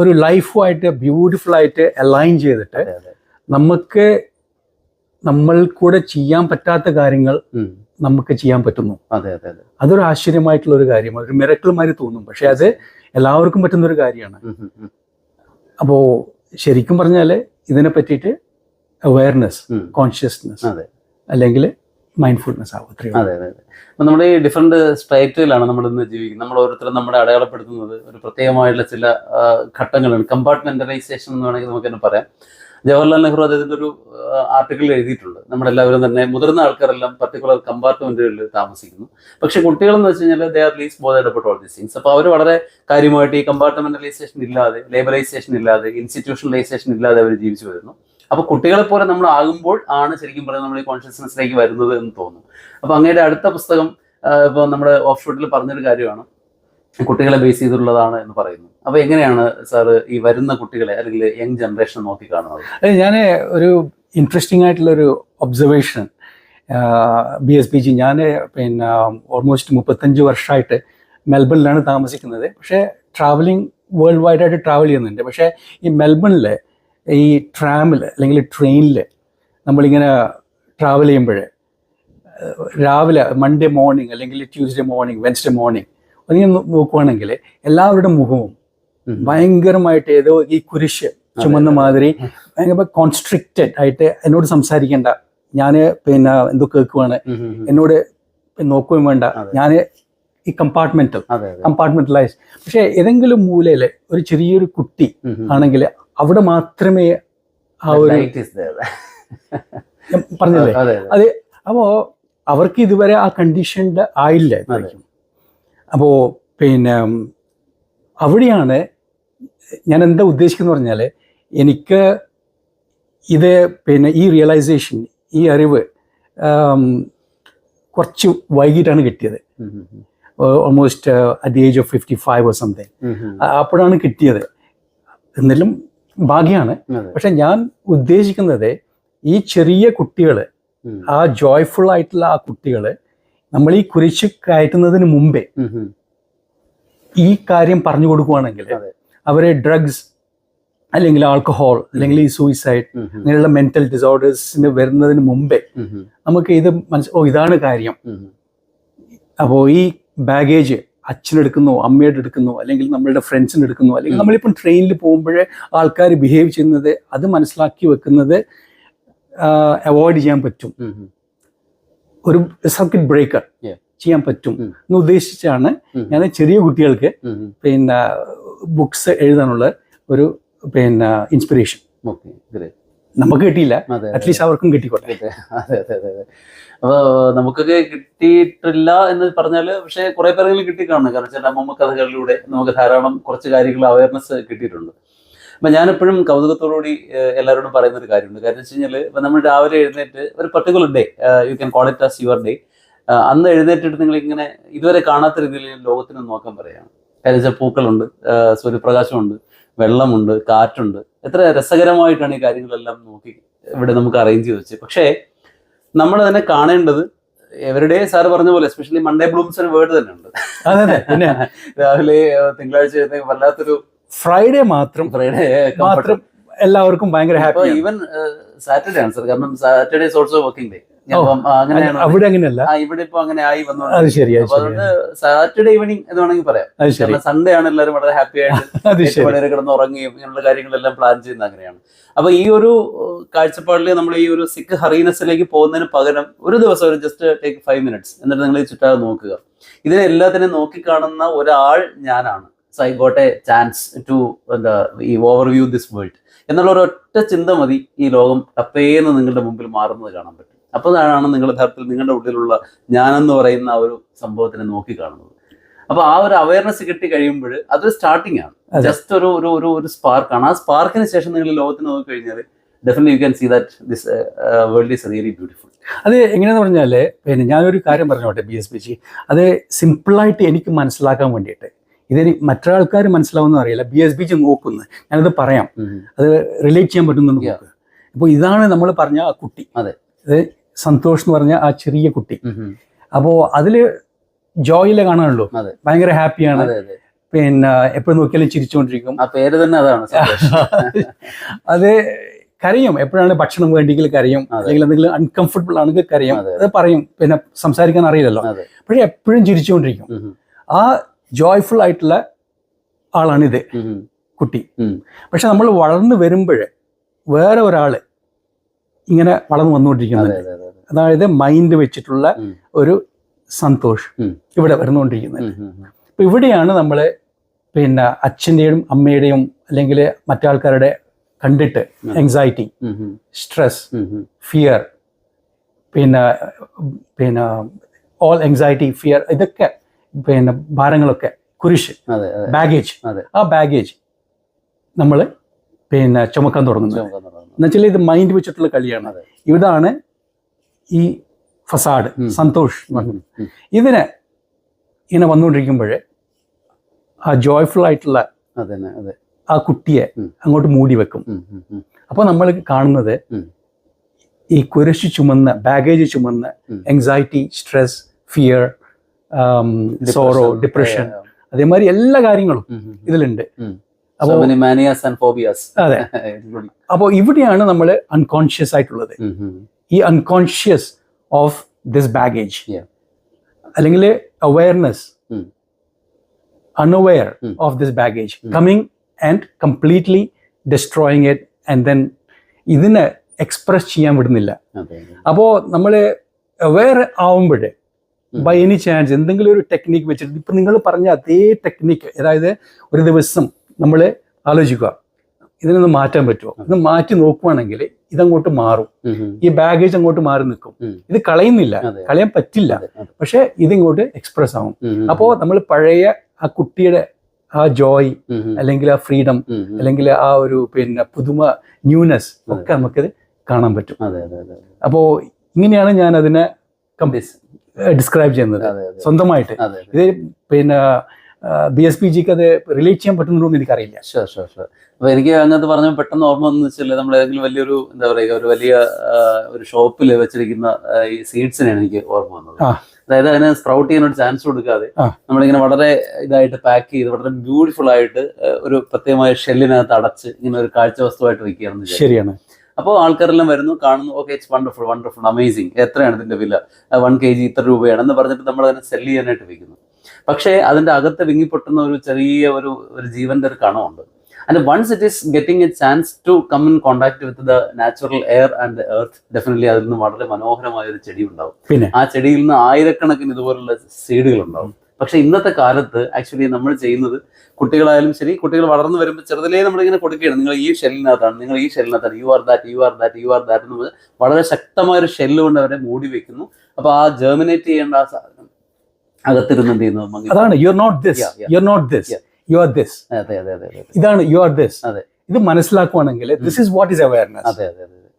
ഒരു ലൈഫുമായിട്ട് ബ്യൂട്ടിഫുൾ ആയിട്ട് അലൈൻ ചെയ്തിട്ട്. നമുക്ക് നമ്മൾ കൂടെ ചെയ്യാൻ പറ്റാത്ത കാര്യങ്ങൾ. നമുക്ക് ചെയ്യാൻ പറ്റുന്നു. അതെ അതെ അതെ. അതൊരു ആശ്ചര്യമായിട്ടുള്ള ഒരു കാര്യമാണ് ഒരു മിറക്കിൾ മാതിരി തോന്നും. പക്ഷെ അത് എല്ലാവർക്കും പറ്റുന്ന ഒരു കാര്യമാണ്. അപ്പോൾ ശരിക്കും പറഞ്ഞാൽ ഇതിനെ പറ്റിയിട്ട് അവയർനെസ് കോൺഷ്യസ്നെസ് അതെ. അല്ലെങ്കിൽ മൈൻഡ്ഫുൾനെസ് ആവും അത്രയും അതെ അതെ അതെ. നമ്മൾ ഈ ഡിഫറെന്റ് സ്ട്രൈറ്റിലാണ് നമ്മൾ ഇന്ന് ജീവിക്കുന്നത്. നമ്മൾ ഓരോരുത്തരും നമ്മളെ അടയാളപ്പെടുത്തുന്നത് ഒരു പ്രത്യേകമായിട്ടുള്ള ചില ഘട്ടങ്ങളാണ്. കമ്പാർട്ട്മെന്റലൈസേഷൻ എന്ന് വേണമെങ്കിൽ നമുക്ക് തന്നെ പറയാം. ജവഹർലാൽ നെഹ്റു അദ്ദേഹത്തിന്റെ ഒരു ആർട്ടിക്കിൾ എഴുതിയിട്ടുണ്ട്. നമ്മളെല്ലാവരും തന്നെ മുതിർന്ന ആൾക്കാരെല്ലാം പർട്ടിക്കുലർ കമ്പാർട്ട്മെന്റുകളിൽ താമസിക്കുന്നു. പക്ഷെ കുട്ടികൾ എന്ന് വെച്ച് കഴിഞ്ഞാൽ they are less bothered about all these things അപ്പോൾ അവർ വളരെ കാര്യമായിട്ട് ഈ കമ്പാർട്ട്മെന്റലൈസേഷൻ ഇല്ലാതെ ലേബറൈസേഷൻ ഇല്ലാതെ ഇൻസ്റ്റിറ്റ്യൂഷണലൈസേഷൻ ഇല്ലാതെ അവർ ജീവിച്ചു വരുന്നു. അപ്പൊ കുട്ടികളെ പോലെ നമ്മൾ ആകുമ്പോൾ ആണ് ശരിക്കും പറയുന്നത് നമ്മൾ ഈ കോൺഷ്യസ്നെസ്സിലേക്ക് വരുന്നത് എന്ന് തോന്നുന്നു അപ്പൊ അങ്ങയുടെ അടുത്ത പുസ്തകം ഇപ്പൊ നമ്മുടെ ഓഫ് ഷൂട്ടിൽ പറഞ്ഞൊരു കാര്യമാണ് കുട്ടികളെ ബേസ് ചെയ്തിട്ടുള്ളതാണ് എന്ന് പറയുന്നു. അപ്പൊ എങ്ങനെയാണ് സാറ് ഈ വരുന്ന കുട്ടികളെ അല്ലെങ്കിൽ യങ് ജനറേഷൻ നോക്കി കാണുന്നത്? ഞാൻ ഒരു ഇൻട്രസ്റ്റിംഗ് ആയിട്ടുള്ള ഒരു observation B S P G ഞാൻ പിന്നെ ഓൾമോസ്റ്റ് മുപ്പത്തഞ്ച് വർഷമായിട്ട് മെൽബണിലാണ് താമസിക്കുന്നത്. പക്ഷേ ട്രാവലിംഗ് വേൾഡ് വൈഡ് ആയിട്ട് ട്രാവൽ ചെയ്യുന്നുണ്ട്. പക്ഷേ ഈ മെൽബണിൽ ഈ ട്രാമിൽ അല്ലെങ്കിൽ ട്രെയിനിൽ നമ്മളിങ്ങനെ ട്രാവൽ ചെയ്യുമ്പോൾ രാവിലെ മൺഡേ മോർണിംഗ് അല്ലെങ്കിൽ ട്യൂസ്ഡേ മോർണിംഗ് വെൻസ്ഡേ മോർണിംഗ് അങ്ങനെ നോക്കുവാണെങ്കിൽ എല്ലാവരുടെ മുഖവും. ഭയങ്കരമായിട്ട് ഏതോ ഈ കുരിശ് ചുമന്ന മാതിരി ഭയങ്കര കോൺസ്ട്രിക്റ്റഡ് ആയിട്ട് എന്നോട് സംസാരിക്കേണ്ട. ഞാൻ പിന്നെ എന്തോ കേൾക്കുവാണ്. എന്നോട് നോക്കുകയും വേണ്ട. ഞാൻ ഞാൻ ഈ കമ്പാർട്ട്മെന്റൽ കമ്പാർട്ട്മെന്റലൈസ് പക്ഷേ ഏതെങ്കിലും മൂലയിൽ ഒരു ചെറിയൊരു കുട്ടി. ആണെങ്കിൽ അവിടെ മാത്രമേ ആ ഒരു പറഞ്ഞല്ലേ? അതെ അപ്പോ അവർക്ക് ഇതുവരെ ആ കണ്ടീഷൻഡ് ആയില്ല അപ്പോ പിന്നെ അവിടെയാണ് ഞാൻ എന്താ ഉദ്ദേശിക്കുന്നത് പറഞ്ഞാൽ എനിക്ക് ഇത് പിന്നെ ഈ റിയലൈസേഷൻ ഈ അറിവ് കുറച്ച് വൈകിട്ടാണ് കിട്ടിയത്. Almost at the age of fifty five or something. അപ്പോഴാണ് കിട്ടിയത് എന്നാലും ഭാഗ്യമാണ്. പക്ഷെ ഞാൻ ഉദ്ദേശിക്കുന്നത് ഈ ചെറിയ കുട്ടികൾ ആ ജോയ്ഫുൾ ആയിട്ടുള്ള ആ കുട്ടികൾ നമ്മൾ ഈ കുരിശ് കയറ്റുന്നതിന് മുമ്പേ. ഈ കാര്യം പറഞ്ഞു കൊടുക്കുവാണെങ്കിൽ. അവരെ ഡ്രഗ്സ് അല്ലെങ്കിൽ ആൽക്കഹോൾ അല്ലെങ്കിൽ ഈ സൂയിസൈഡ്. അങ്ങനെയുള്ള മെന്റൽ ഡിസോർഡേഴ്സിന് വരുന്നതിന് മുമ്പേ. നമുക്ക് ഇത് മനസ്സ് ഓ ഇതാണ് കാര്യം. അപ്പോൾ ഈ ബാഗേജ് അച്ഛനെടുക്കുന്നു അമ്മയുടെ എടുക്കുന്നു അല്ലെങ്കിൽ നമ്മളുടെ ഫ്രണ്ട്സിന് എടുക്കുന്നു അല്ലെങ്കിൽ. നമ്മളിപ്പം ട്രെയിനിൽ പോകുമ്പോഴേ ആൾക്കാർ ബിഹേവ് ചെയ്യുന്നത് അത് മനസ്സിലാക്കി വെക്കുന്നത് അവോയ്ഡ് ചെയ്യാൻ പറ്റും. ഒരു സർക്കിറ്റ് ബ്രേക്കർ ചെയ്യാൻ പറ്റും. എന്ന് ഉദ്ദേശിച്ചാണ് ഞാൻ ചെറിയ കുട്ടികൾക്ക്. പിന്നെ ബുക്സ് എഴുതാനുള്ള ഒരു പിന്നെ ഇൻസ്പിറേഷൻ. നമുക്ക് കിട്ടിയില്ല. അറ്റ്ലീസ്റ്റ് അവർക്കും കിട്ടിക്കോട്ടെ. അതെ അതെ അതെ അപ്പൊ നമുക്കൊക്കെ കിട്ടിയിട്ടില്ല എന്ന് പറഞ്ഞാൽ പക്ഷെ കുറെ പേരെങ്കിലും കിട്ടിക്കാണും. കാരണം ചില അമ്മമ്മ കഥകളിലൂടെ നമുക്ക് ധാരാളം കുറച്ച് കാര്യങ്ങൾ അവയർനെസ് കിട്ടിയിട്ടുണ്ട്. അപ്പൊ ഞാനെപ്പോഴും കൗതുകത്തോടുകൂടി എല്ലാവരോടും പറയുന്ന ഒരു കാര്യമുണ്ട്. കാരണം വെച്ച് കഴിഞ്ഞാൽ ഇപ്പൊ നമ്മൾ രാവിലെ എഴുന്നേറ്റ് ഒരു particular day you can call it as your day അന്ന് എഴുന്നേറ്റിട്ട് നിങ്ങൾ ഇങ്ങനെ ഇതുവരെ കാണാത്ത രീതിയിൽ ലോകത്തിന് നോക്കാൻ പറയുകയാണ് കാര്യം വെച്ചാൽ പൂക്കളുണ്ട് സൂര്യപ്രകാശമുണ്ട് വെള്ളമുണ്ട് കാറ്റുണ്ട്. എത്ര രസകരമായിട്ടാണ് ഈ കാര്യങ്ങളെല്ലാം നോക്കി ഇവിടെ നമുക്ക് അറേഞ്ച് ചെയ്ത് വെച്ചത്. പക്ഷേ നമ്മൾ തന്നെ കാണേണ്ടത് എവരുടെ സാറ് പറഞ്ഞ പോലെ എസ്പെഷ്യലി മൺഡേ ബ്ലൂംസ് ഒരു വേർഡ് തന്നെ ഉണ്ട്. പിന്നെ [laughs] രാവിലെ തിങ്കളാഴ്ച വല്ലാത്തൊരു ഫ്രൈഡേ മാത്രം ഫ്രൈഡേ മാത്രം എല്ലാവർക്കും ഭയങ്കര ഹാപ്പി ഈവൻ സാറ്റർഡേ ആണ് സാർ കാരണം Saturday is also working day അവിടെ അങ്ങനെയല്ല. ഇവിടെ ഇപ്പൊ അങ്ങനെ ആയി വന്നു അത് ശരി അതുകൊണ്ട് സാറ്റർഡേ ഈവനിങ് എന്ന് വേണമെങ്കിൽ പറയാം. അത് ശരി. സൺഡേ ആണ് എല്ലാവരും വളരെ ഹാപ്പി ആയിട്ട് [laughs] കിടന്ന് ഉറങ്ങുകയും ഇങ്ങനെയുള്ള കാര്യങ്ങളെല്ലാം പ്ലാൻ ചെയ്യുന്ന അങ്ങനെയാണ്. അപ്പൊ ഈ ഒരു കാഴ്ചപ്പാടിൽ നമ്മൾ ഈ ഒരു സിക്ക് ഹറീനസിലേക്ക് പോകുന്നതിന് പകരം ഒരു ദിവസം ഒരു ജസ്റ്റ് ടേക്ക് ഫൈവ് മിനിറ്റ്സ് എന്നിട്ട് നിങ്ങൾ ഈ ചുറ്റാതെ നോക്കുക. ഇതിനെ എല്ലാത്തിനെയും നോക്കിക്കാണുന്ന ഒരാൾ ഞാനാണ്. So I got a chance to എന്താ ഈ ഓവർവ്യൂ ദിസ് വേൾഡ് എന്നുള്ള ഒരൊറ്റ ചിന്ത മതി ഈ ലോകം ടപ്പേന്ന് നിങ്ങളുടെ മുമ്പിൽ മാറുന്നത് കാണാൻ പറ്റും. അപ്പോഴാണ് നിങ്ങൾ യഥാർത്ഥത്തിൽ നിങ്ങളുടെ ഉള്ളിലുള്ള ഞാനെന്ന് പറയുന്ന ആ ഒരു സംഭവത്തിനെ നോക്കി കാണുന്നത്. അപ്പൊ ആ ഒരു അവയർനെസ് കിട്ടി കഴിയുമ്പോൾ അതൊരു സ്റ്റാർട്ടിംഗ് ആണ്. ജസ്റ്റ് ഒരു ഒരു ഒരു ഒരു സ്പാർക്കാണ് ആ സ്പാർക്കിന് ശേഷം നിങ്ങൾ ലോകത്തിന് നോക്കി കഴിഞ്ഞാൽ definitely you can see that this world is really beautiful അത് എങ്ങനെയാന്ന് പറഞ്ഞാൽ പിന്നെ ഞാനൊരു കാര്യം പറഞ്ഞോട്ടെ ബി എസ് പി ജി അത് സിമ്പിളായിട്ട് എനിക്ക് മനസ്സിലാക്കാൻ വേണ്ടിയിട്ട്. ഇതിന് മറ്റൊരാൾക്കാർ മനസ്സിലാവുന്ന അറിയില്ല. ബി എസ് ബി ജി നോക്കുന്നു. ഞാനത് പറയാം. അത് റിലേറ്റ് ചെയ്യാൻ പറ്റുന്നു Yeah. നോക്ക്. അപ്പോൾ ഇതാണ് നമ്മൾ പറഞ്ഞ ആ കുട്ടി. അതെ. സന്തോഷ് എന്ന് പറഞ്ഞ ആ ചെറിയ കുട്ടി. അപ്പോ അതിൽ ജോയിലെ കാണാനുള്ളൂ. ഭയങ്കര ഹാപ്പിയാണ്. പിന്നെ എപ്പോഴും നോക്കിയാലും ചിരിച്ചുകൊണ്ടിരിക്കും. ആ പേര് തന്നെ അതാണ്. [laughs] അത് കരയും. എപ്പോഴാണ് ഭക്ഷണം വേണ്ടെങ്കിൽ കരയും. അല്ലെങ്കിൽ എന്തെങ്കിലും അൺകംഫർട്ടബിൾ ആണെങ്കിൽ കരയും. അതെ. പറയും. പിന്നെ സംസാരിക്കാൻ അറിയില്ലല്ലോ. പക്ഷെ എപ്പോഴും ചിരിച്ചുകൊണ്ടിരിക്കും. ആ ജോയ്ഫുൾ ആയിട്ടുള്ള ആളാണിത്. കുട്ടി. പക്ഷെ നമ്മൾ വളർന്നു വരുമ്പോൾ വേറെ ഒരാൾ ഇങ്ങനെ വളർന്നു വന്നുകൊണ്ടിരിക്കുന്നുണ്ട്. അതെ അതെ അതെ അതായത് മൈൻഡ് വെച്ചിട്ടുള്ള ഒരു സന്തോഷം ഇവിടെ വരുന്നുകൊണ്ടിരിക്കുന്നത്. അപ്പൊ ഇവിടെയാണ് നമ്മൾ പിന്നെ അച്ഛന്റെയും അമ്മയുടെയും അല്ലെങ്കിൽ മറ്റാൾക്കാരുടെ കണ്ടിട്ട് ഉം, സ്ട്രെസ്. ഫിയർ പിന്നെ പിന്നെ ഓൾ എങ്സൈറ്റി ഫിയർ ഇതൊക്കെ പിന്നെ ഭാരങ്ങളൊക്കെ കുരിശ് ബാഗേജ് ആ ബാഗേജ് നമ്മൾ പിന്നെ ചുമക്കാൻ തുടങ്ങുന്നു. എന്നുവെച്ചാൽ ഇത് മൈൻഡ് വെച്ചിട്ടുള്ള കളിയാണ് അതെ. ഇതാണ് ഈ ഫസാഡ് സന്തോഷ്. ഇതിനെ ഇങ്ങനെ വന്നുകൊണ്ടിരിക്കുമ്പോഴേ ആ ജോയ്ഫുൾ ആയിട്ടുള്ള ആ കുട്ടിയെ അങ്ങോട്ട് മൂടി വെക്കും. അപ്പോൾ നമ്മൾ കാണുന്നത് ഈ കുരശ് ചുമന്ന ബാഗേജ് ചുമന്ന. Anxiety stress fear sorrow depression. അതേമാതിരി എല്ലാ കാര്യങ്ങളും. ഇതിലുണ്ട് അതെ [laughs] അപ്പോൾ ഇവിടെയാണ് നമ്മൾ അൺകോൺഷ്യസ് ആയിട്ടുള്ളത്. ഈ അൺകോൺഷ്യസ് ഓഫ് ദിസ് ബാഗേജ് അല്ലെങ്കിൽ awareness. Unaware. Of this baggage coming and completely destroying it and then ഇതിനെ എക്സ്പ്രസ് ചെയ്യാൻ വിടുന്നില്ല അപ്പോ. അപ്പോൾ നമ്മൾ അവെയർ ആവുമ്പോൾ ഉം. ബൈ എനി ചാൻസ് എന്തെങ്കിലും ഒരു ടെക്നീക്ക് വെച്ചിട്ട് ഇപ്പം നിങ്ങൾ പറഞ്ഞ അതേ ടെക്നീക്ക് അതായത് ഒരു ദിവസം നമ്മൾ ആലോചിക്കുക. ഇതിനൊന്ന് മാറ്റാൻ പറ്റുമോ? ഇത് മാറ്റി നോക്കുവാണെങ്കിൽ ഇതങ്ങോട്ട് മാറും. ഈ ബാഗേജ് അങ്ങോട്ട് മാറി നിൽക്കും. ഇത് കളയുന്നില്ല. കളയാൻ പറ്റില്ല. പക്ഷെ ഇതിങ്ങോട്ട് എക്സ്പ്രസ് ആവും. അപ്പോൾ നമ്മൾ പഴയ ആ കുട്ടിയുടെ ആ ജോയ്. അല്ലെങ്കിൽ ആ ഫ്രീഡം. അല്ലെങ്കിൽ ആ ഒരു പിന്നെ പുതുമ ന്യൂനെസ് ഒക്കെ നമുക്കത് കാണാൻ പറ്റും. അപ്പോൾ ഇങ്ങനെയാണ് ഞാൻ അതിനെ ഡിസ്ക്രൈബ് ചെയ്യുന്നത്. സ്വന്തമായിട്ട്. ഇത് പിന്നെ ബി എസ് പി ജിക്ക് അത് റിലേറ്റ് ചെയ്യാൻ പറ്റുന്നുണ്ടോ എന്ന് എനിക്കറിയില്ല. ഷുവർ ഷുവർ ഷുവർ അപ്പൊ എനിക്ക് അങ്ങനത്തെ പറഞ്ഞ പെട്ടെന്ന് ഓർമ്മ വന്നു വെച്ചാൽ നമ്മൾ ഏതെങ്കിലും വലിയൊരു എന്താ പറയുക ഒരു വലിയ ഒരു ഷോപ്പിൽ വെച്ചിരിക്കുന്ന ഈ സീഡ്സിനാണ് എനിക്ക് ഓർമ്മ വന്നത്. അതായത് അതിനെ സ്പ്രൗട്ട് ചെയ്യാൻ ഒരു ചാൻസ് കൊടുക്കാതെ. നമ്മളിങ്ങനെ വളരെ ഇതായിട്ട് പാക്ക് ചെയ്ത് വളരെ ബ്യൂട്ടിഫുൾ ആയിട്ട് ഒരു പ്രത്യേകമായ ഷെല്ലിനകത്ത് അടച്ച് ഇങ്ങനെ ഒരു കാഴ്ച വസ്തുവായിട്ട് വെക്കുകയാണ്. ശരിയാണ്. അപ്പോൾ ആൾക്കാരെല്ലാം വരുന്നു കാണുന്നു okay it's wonderful wonderful amazing എത്രയാണ് ഇതിന്റെ വില? വൺ കെ ജി ഇത്ര രൂപയാണ് എന്ന് പറഞ്ഞിട്ട് നമ്മൾ അതിനെ സെൽ ചെയ്യാനായിട്ട് വെക്കുന്നു. പക്ഷേ അതിന്റെ അകത്ത് വിങ്ങിപ്പൊട്ടുന്ന ഒരു ചെറിയ ഒരു ഒരു ജീവന്റെ ഒരു കണമുണ്ട്. And once it is getting a chance to come in contact with the natural air and earth definitely അതിൽ നിന്ന് വളരെ മനോഹരമായ ഒരു ചെടി ഉണ്ടാവും. പിന്നെ? ആ ചെടിയിൽ നിന്ന് ആയിരക്കണക്കിന് ഇതുപോലുള്ള സീഡുകൾ ഉണ്ടാവും. പക്ഷെ ഇന്നത്തെ കാലത്ത് ആക്ച്വലി നമ്മൾ ചെയ്യുന്നത് കുട്ടികളായാലും ശരി കുട്ടികൾ വളർന്നു വരുമ്പോൾ ചെറുതിലേ നമ്മളിങ്ങനെ കൊടുക്കുകയാണ്. നിങ്ങൾ ഈ ഷെല്ലിനകത്താണ് നിങ്ങൾ ഈ ഷെല്ലിനകത്താണ് you are that you are that you are that എന്ന് വളരെ ശക്തമായ ഒരു ഷെല്ല് കൊണ്ട് അവരെ മൂടി വെക്കുന്നു. അപ്പൊ ആ ജേർമിനേറ്റ് ചെയ്യേണ്ട ആ അകത്തിരുന്ന് അതാണ് you are not this. You are not this you are this ഇതാണ് യു ആർ ദിസ്. ഇത് മനസ്സിലാക്കുവാണെങ്കിൽ this is what is awareness അതെ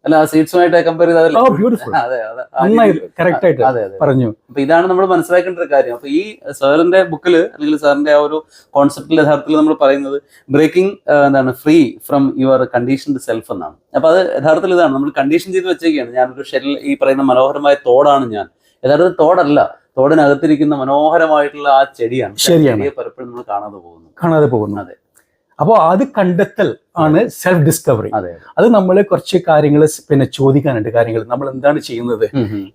അല്ല സീഡ്സുമായിട്ട് കമ്പയർ ചെയ്താൽ [laughs] അതെ അതെ. പറഞ്ഞു. അപ്പൊ ഇതാണ് നമ്മൾ മനസ്സിലാക്കേണ്ട ഒരു കാര്യം. അപ്പൊ ഈ സാറിന്റെ ബുക്കിൽ അല്ലെങ്കിൽ സാറിന്റെ ആ ഒരു കോൺസെപ്റ്റിൽ യഥാർത്ഥത്തിൽ നമ്മൾ പറയുന്നത് ബ്രേക്കിംഗ് എന്താണ് free from your conditioned self എന്നാണ്. അപ്പൊ അത് യഥാർത്ഥത്തിൽ ഇതാണ്. നമ്മൾ കണ്ടീഷൻ ചെയ്ത് വെച്ചേക്കാണ്. ഞാനൊരു ഷെൽ ഈ പറയുന്ന മനോഹരമായ തോടാണ് ഞാൻ. യഥാർത്ഥത്തിൽ തോടല്ല. തോടിനകത്തിരിക്കുന്ന മനോഹരമായിട്ടുള്ള ആ ചെടിയാണ്. ശരിയാണ്. പലപ്പോഴും നമ്മൾ കാണാതെ പോകുന്നു. കാണാതെ പോകുന്നു. അതെ. അപ്പോൾ അത് കണ്ടെത്തൽ ആണ് സെൽഫ് ഡിസ്കവറി അതെ അത്. നമ്മൾ കുറച്ച് കാര്യങ്ങൾ പിന്നെ ചോദിക്കാനുണ്ട് കാര്യങ്ങൾ. നമ്മൾ എന്താണ് ചെയ്യുന്നത്.